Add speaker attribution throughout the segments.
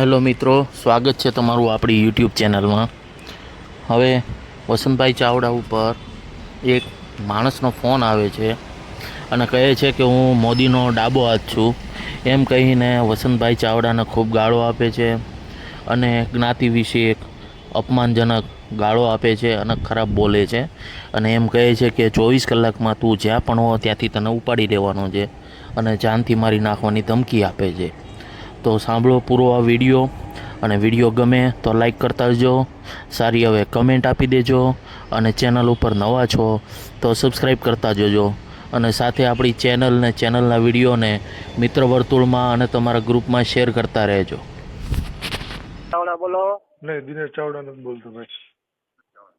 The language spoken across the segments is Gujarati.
Speaker 1: હેલો મિત્રો, સ્વાગત છે તમારું આપણી યુટ્યુબ ચેનલમાં. હવે વસંતભાઈ ચાવડા ઉપર એક માણસનો ફોન આવે છે અને કહે છે કે હું મોદીનો ડાબો હાથ છું. એમ કહીને વસંતભાઈ ચાવડાને ખૂબ ગાળો આપે છે અને જ્ઞાતિ વિશે એક અપમાનજનક ગાળો આપે છે અને ખરાબ બોલે છે. અને એમ કહે છે કે ચોવીસ કલાકમાં તું જ્યાં પણ હો ત્યાંથી તને ઉપાડી દેવાનો છે અને જાનથી મારી નાખવાની ધમકી આપે છે. તો સાંભળો પૂરો આ વીડિયો અને વીડિયો ગમે તો લાઈક કરતા જજો સારી હવે કમેન્ટ આપી દેજો અને ચેનલ ઉપર નવા છો તો સબસ્ક્રાઈબ કરતા જજો. અને સાથે આપણી ચેનલ ને ચેનલના વિડીયોને મિત્ર વર્તુળમાં અને તમારા ગ્રુપમાં શેર કરતા રહેજો.
Speaker 2: ચાવડા બોલો.
Speaker 3: નહીં દિનેશ ચાવડા નથી બોલતો ભાઈ.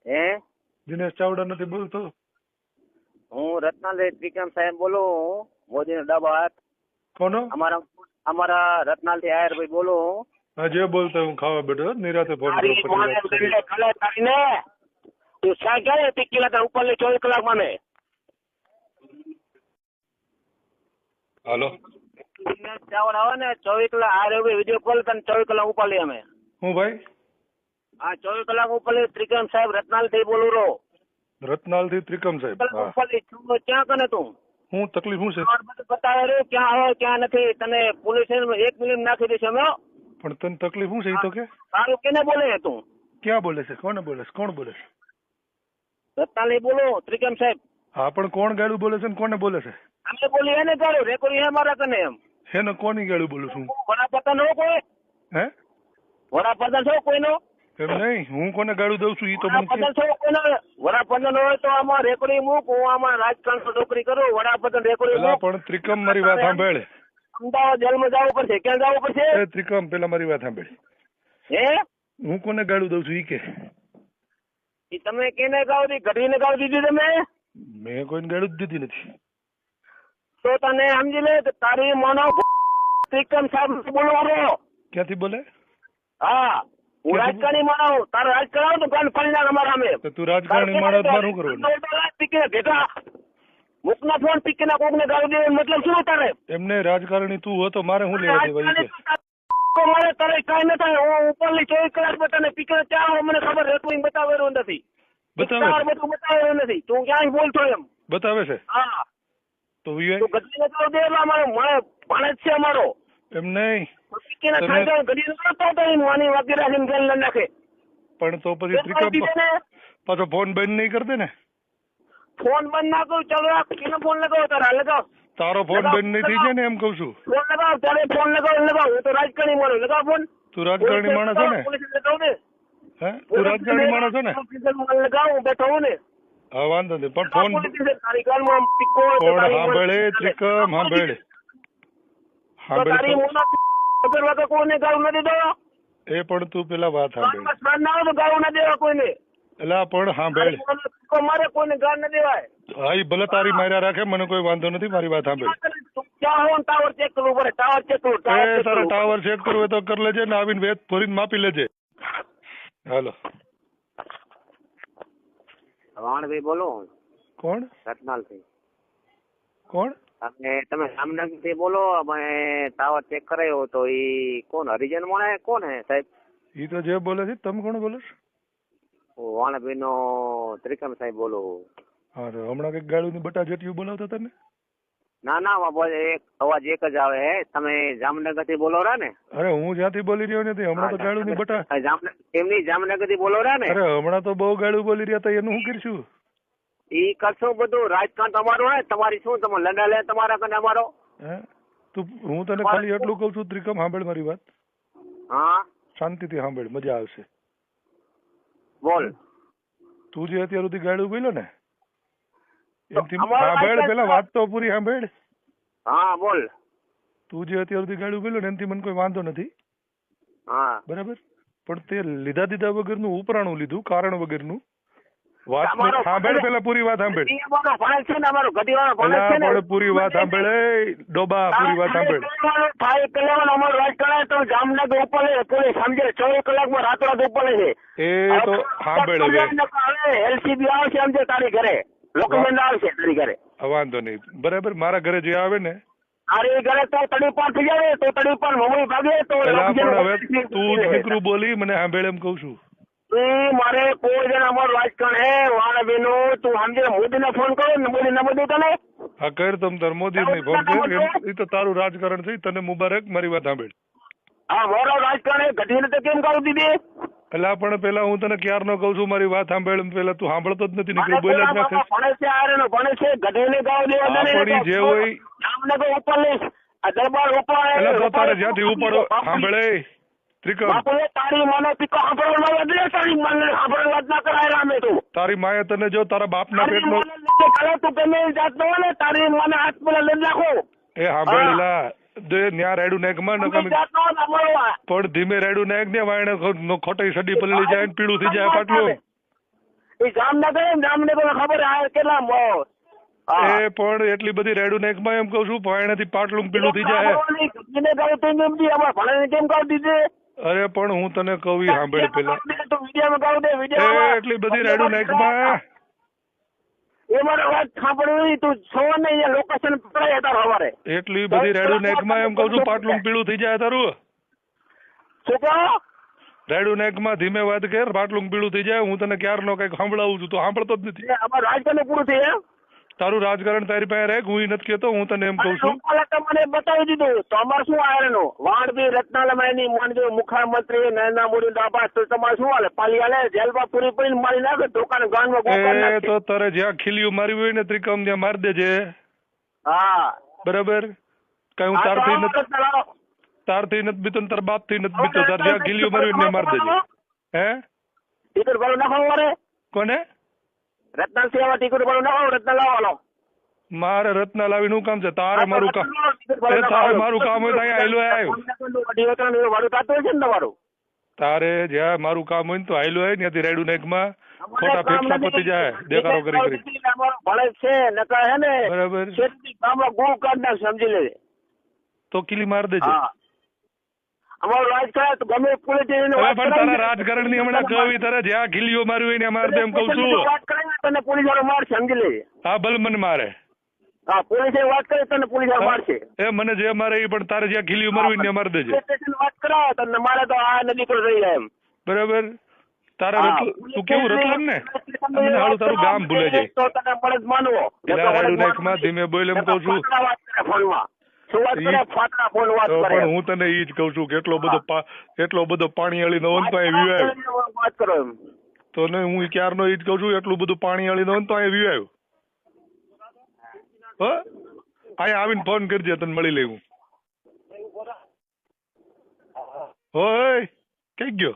Speaker 2: હે?
Speaker 3: દિનેશ ચાવડા નથી બોલતો?
Speaker 2: હું રત્નાલય વિક્રમ સાહેબ બોલું મોદીનો ડબાત
Speaker 3: કોનો?
Speaker 2: અમારા અમારા રત્નાલથી આયરભાઈ બોલું.
Speaker 3: હા જે બોલતો હું ખાવા બેઠો નિરાતે ફોન.
Speaker 2: કરીને તું સાગર તે કિલા ઉપર લે ચોવીસ કલાક મને.
Speaker 3: હાલો.
Speaker 2: દિનેશ આવે ને ચોવીસ કલાક આયરભાઈ વીડિયો કોલ તને ચોવીસ કલાક ઉપર લે અમે.
Speaker 3: હું ભાઈ?
Speaker 2: હા ચોવીસ કલાક ઉપર લે ત્રિકમ સાહેબ રત્નાલથી બોલું રો
Speaker 3: રત્નાલથી ત્રિકમ સાહેબ
Speaker 2: ઉપર લે ક્યાં કને તું?
Speaker 3: હું તકલીફ શું છે?
Speaker 2: બતાવે રહ્યો ક્યાં આવે ક્યાં નથી તને પોલીસ એક મિનિટ નાખી દેશે અમે
Speaker 3: પણ તને તકલીફ શું છે એ તો કે?
Speaker 2: તારું કેને બોલે તું?
Speaker 3: ક્યાં બોલે છે? કોને બોલે છે? કોણ બોલે છે?
Speaker 2: રત્નાલય બોલો ત્રિકમ સાહેબ.
Speaker 3: હા પણ કોણ ગાળું બોલે છે ને કોને બોલે છે?
Speaker 2: અમે બોલી એને ગાડું રેકોર્ડિંગ હે મારા કને એમ.
Speaker 3: હેને કોની ગાળું બોલું છું
Speaker 2: વડાપ્રધાન હો કોઈ?
Speaker 3: હે?
Speaker 2: વડાપ્રધાન છો કોઈનો?
Speaker 3: એમ નહીં? હું કોને ગાળું દઉં છું? એ તો મને
Speaker 2: વડાપ્રધાન હોય તો આમાં રેકોર્ડિંગ મૂક હું આમાં રાજકારણ નોકરી કરું વડાપ્રધાન રેકોર્ડિંગ
Speaker 3: પણ ત્રિકમ મારી વાત સાંભળે.
Speaker 2: અમદાવાદ જેલમાં જવું પડશે ક્યાં જવું પડશે?
Speaker 3: એ ત્રિકમ પેલા મારી વાત સાંભળે.
Speaker 2: હે?
Speaker 3: હું કોને ગાળું દઉં છું? ઈ કે.
Speaker 2: ઈ તમે કેને ગાવ દી ઘડીને ગાવ દીધી તમે?
Speaker 3: મેં કોઈને ગાળું દીધી નથી.
Speaker 2: તો તને સમજી લે કે તારી મનો ત્રિકમ સાહેબ બોલવાનો.
Speaker 3: ક્યાંથી બોલે?
Speaker 2: હા. હું રાજકારણી માનો તારે રાજકારણ તો ગાંડ ફરી નાખ અમારા અમે.
Speaker 3: તો તું રાજકારણી માણસમાં શું કરવાનું?
Speaker 2: ભેગા. મુકના ફોન પીકે ના કોક ને ગાળી દે મતલબ શું તારે?
Speaker 3: એમને રાજકારણી તું હતો મારે શું લેવા દેવા
Speaker 2: છે મારે તારે કાંઈ ન થાય. હું ઉપરલી ચોવીસ કલાક બતાને પીકે ત્યાં મને ખબર રેકોર્ડિંગ બતાવેલું નથી.
Speaker 3: બતાવે
Speaker 2: બધું બતાવેલું નથી. તું ક્યાંય બોલતો એમ.
Speaker 3: બતાવે છે?
Speaker 2: હા.
Speaker 3: તો ઈ
Speaker 2: તું ગદી ન દે અમારો મારે ભાણેજ છે અમારો.
Speaker 3: એમ નહીં. પણ તો પછી ત્રિકમ પાછો ફોન બંધ નહીં કરતે ને?
Speaker 2: ફોન બંધ ના કરું ચાલો આ ફોન લગાવો તારા લગાવ.
Speaker 3: તારો ફોન બંધ નહીં થઈ જાય ને એમ કઉ છું.
Speaker 2: ફોન લગાવ તારે ફોન લગાવ લગાવ. હું તો રાજકારણી મારો લગાવ ફોન.
Speaker 3: તું રાજકારણી માણસ છો ને? હે? તું રાજકારણી માણસ છો ને?
Speaker 2: લગાવ હું બેઠો હું ને.
Speaker 3: હા વાંધો નહીં. પણ ફોન પણ સાંભળે ત્રિકમ સાંભળે.
Speaker 2: તો તારી
Speaker 3: સાંભળે
Speaker 2: મોના વગર વગર ગાળું નથી દેવા.
Speaker 3: એ પણ તું પેલા વાત સાંભળે.
Speaker 2: સ્નાન ના હોય તો ગાળું ના દેવા કોઈને.
Speaker 3: એલા પણ સાંભળ.
Speaker 2: મારે કોઈને ગાળ ના દેવાય.
Speaker 3: હા ભલે તારી માર્યા રાખે મને કોઈ વાંધો નથી મારી વાત સાંભળ.
Speaker 2: ક્યાં હો ટાવર ચેક કરવું પડે ટાવર ચેક કરવું
Speaker 3: એ તારે ટાવર ચેક કરવું હોય તો કરી લેજે ને આવીને વેત ફોરીને માપી લેજે. હાલો.
Speaker 2: વાણભાઈ બોલો.
Speaker 3: કોણ?
Speaker 2: રત્નાલથી
Speaker 3: કોણ?
Speaker 2: અને તમે જામનગરથી બોલો અમે ટાવર ચેક કરાયો તો ઈ કોણ હરિજન મળે કોણ હે સાહેબ?
Speaker 3: ઈ તો જે બોલે છે તમે કોણ બોલો છો?
Speaker 2: વાણભાઈ નો ત્રિકમ સાહેબ બોલો.
Speaker 3: હા હમણાં કંઈક ગાડું ની બટા જેટિયું બોલાવતા હતા ને?
Speaker 2: ના ના એક અવાજ એક જ આવે હે. તમે જામનગરથી બોલો રહ્યા ને?
Speaker 3: અરે હું જ્યાંથી બોલી રહ્યો નથી હમણાં તો ગાડું ની બટા
Speaker 2: જામનગર એમની જામનગરથી બોલો રહ્યા ને?
Speaker 3: અરે હમણાં તો બહુ ગાડું બોલી રહ્યા હતા એનું હું કરીશું?
Speaker 2: ઈ કરશો બધું. રાજકારણ તમારું હે તમારી શું? તમે લડા લે તમારા કને અમારો?
Speaker 3: તું હું તને ખાલી એટલું કહું છું ત્રિકમ સાંભળ મારી વાત.
Speaker 2: હા?
Speaker 3: શાંતિથી સાંભળ મજા આવશે.
Speaker 2: બોલ.
Speaker 3: તું જે અત્યાર સુધી ગાડું બોલ્યો ને એમથી સાંભળ પેલા વાત તો પૂરી સાંભળ
Speaker 2: હા બોલ.
Speaker 3: તું જે અત્યાર સુધી ગાડું બોલ્યો ને એનાથી મને કોઈ વાંધો નથી.
Speaker 2: હા.
Speaker 3: બરાબર? પણ તે લીધા દીધા વગરનું ઉપરાણું લીધું કારણ વગરનું. વાત સાંભળ પેલા પૂરી વાત સાંભળ.
Speaker 2: અમારો ભાણેજ છે ને અમારો ગઢીવાળો ભાણેજ છે ને.
Speaker 3: પૂરી વાત સાંભળ. એ ડોબા પૂરી વાત સાંભળ.
Speaker 2: થાય કલાક અમારું રાજકારણ તો જામનગર ઉપર પોલીસ સમજે ચોવીસ કલાકમાં રાતોરાત ઉપર છે.
Speaker 3: એ તો સાંભળ હવે.
Speaker 2: એલસીબી આવશે સમજે તારી ઘરે. ડોક્યુમેન્ટ આવશે તારી ઘરે.
Speaker 3: વાંધો નહીં. બરાબર મારા ઘરે જે આવે ને
Speaker 2: તારી ઘરે તો તડી થઈ જાય તો તડી મમ્મી ભાગે તો
Speaker 3: પણ. તું દીકરું બોલી મને સાંભળે એમ કઉ છું.
Speaker 2: ઈ મારે કોઈ જણ અમારું રાજકારણ હે વાળા બેનો તું સમજે મોદીને ફોન કરો ને મોદી ન મોદી તને.
Speaker 3: હા કર તમ તાર મોદી ને ફોન કર. એ તો તારું રાજકારણ છે તને મુબારક મારી વાત સાંભળ.
Speaker 2: હા મારો રાજકારણ હે ઘટીને તો કેમ કહું દીદી?
Speaker 3: એટલે પણ પેલા હું તને ક્યારનો કઉ છું મારી વાત સાંભળ પેલા તું સાંભળતો જ નથી
Speaker 2: મને
Speaker 3: બોલ્યા જ નથી.
Speaker 2: ભણે છે આર્યનો ભણે છે ઘટીને ગાવ દેવા દે ને
Speaker 3: પણ ઈ જે હોય-
Speaker 2: જામનગર ઉપર લઈશ આ દરબાર ઉપર
Speaker 3: તારે જ્યાંથી ઉપર સાંભળે ત્રિકમ
Speaker 2: તારી મને પીકો સાંભળવા તારી મને આપણે વાત ના કરાય રામે તું
Speaker 3: તારી માએ તને જો તારા
Speaker 2: બાપ
Speaker 3: ના
Speaker 2: પેટ નો કાલે તું ગમે જાત નો ને તારી મને હાથ પેલા લઈ નાખો
Speaker 3: એ સાંભળેલા દે ન્યા રેડું
Speaker 2: ગમે ને.
Speaker 3: પણ ધીમે રેડું ને વાયણે ખોટી સડી પલળી જાય ને પીળું થઈ જાય પાટલું
Speaker 2: એ જામનગર ને જામનગર ખબર આ કેટલા મ-
Speaker 3: એ પણ એટલી બધી રેડું માં એમ કઉ છું વાયણેથી પાટલું પીળું થઈ જાય
Speaker 2: કેમ ગાવ દીધી
Speaker 3: અરે પણ હું તને કહું સાંભળ પેલા. એટલી બધી રેડું નાખમાં
Speaker 2: એ મારો વાત સાંભળવી તું છો ને અહીંયા લોકેશન પકડાય તાર હવારે
Speaker 3: એટલી બધી રેડું માં એમ કઉ છું પાટલું પીળું થઈ જાય તારું. રેડુ નેકમાં ધીમે વાત કર પાટલું પીળું થઈ જાય હું તને ક્યારનો કંઈક સાંભળાવું છું તો સાંભળતો જ નથી.
Speaker 2: પૂરું થઈ
Speaker 3: તારું રાજકારણ તારી પાસે રહે હું નથી કેતો હું તને એમ કહું છું.
Speaker 2: તમને બતાવી દીધું. તો અમારે શું આયરનું? વાણબી રત્નાલમાયની માનજો મુખ્યમંત્રી નરેન્દ્ર મોદી દાબા તો તમારે શું હાલે? પાલી હાલે જેલમાં પૂરી પડીને મારી નાખે દુકાન ગાનમાં
Speaker 3: એ તો તારે જ્યાં ખીલ્યું મારી હોય ને ત્રિકમ ત્યાં મારી દેજે.
Speaker 2: હા.
Speaker 3: બરાબર? કઈ હું તારથી નથી તારથી નથી બીતો ને તાર બાપથી નથી બીતો. તાર જ્યાં ખીલ્યું મારી ને મારી દેજે. હે? કોને?
Speaker 2: રત્નાલ સેવા ટિકિટ નાખો રત્નાલ લાવવાનો.
Speaker 3: મારે રત્ન લાવીને શું કામ છે? તારે મારું કામ તારે મારું કામ હોય ત્યાં આયલો આવ
Speaker 2: અઢી થતું છે ને તમારું?
Speaker 3: તારે જ્યાં મારું કામ હોય ને તો આયલો હોય ત્યાંથી રેડું નાખમાં ખોટા ફેફસા પતી જાય દેખાડો કરી કરી.
Speaker 2: ભલે છે નકા હે ને
Speaker 3: બરાબર.
Speaker 2: ગામમાં ગુળ કાઢ નાખ સમજી લેજે
Speaker 3: તો કિલી માર દેજે.
Speaker 2: હા. અમારું રાજકારણ તો ગમે સ્ટેશને
Speaker 3: પણ તારા રાજકારણની હમણાં કવિ તારે જ્યાં ખીલીઓ માર્યું હોય ને માર એમ કઉ છું.
Speaker 2: તને પોલીસ વાળો મારશે સમજી લેજે
Speaker 3: હા ભલે મને મારે.
Speaker 2: હા પોલીસે વાત કરી તને પોલીસ વાળો મારશે.
Speaker 3: એ મને જે મારે એ પણ તારે જ્યાં ખીલી મારવી ને મારી દેજે.
Speaker 2: સ્ટેશન વાત કરાવો તને મારે તો આ નદી પર રહી જાય એમ.
Speaker 3: બરાબર? તારા તું કેવું રતલમ ને? મને હાલું તારું ગામ ભૂલે જાય.
Speaker 2: તો તને જ માનવો.
Speaker 3: પેલા રેડું નાખમાં ધીમે બોલ એમ કહું છું.
Speaker 2: ફોનમાં.
Speaker 3: પણ હું તને ઈ જ કઉ છું કે એટલો બધો એટલો બધો પાણી અળી નો તો અહીં વ્યુ
Speaker 2: વાત કરો એમ.
Speaker 3: તો ને હું ક્યારનો ઈ જ કહું છું એટલું બધું પાણી અળી નો તો અહીંયા વ્યુ આવ્યો હો? અહીંયા આવીને ફોન કરજે તને મળી લેવું હોય કઈ ગયો?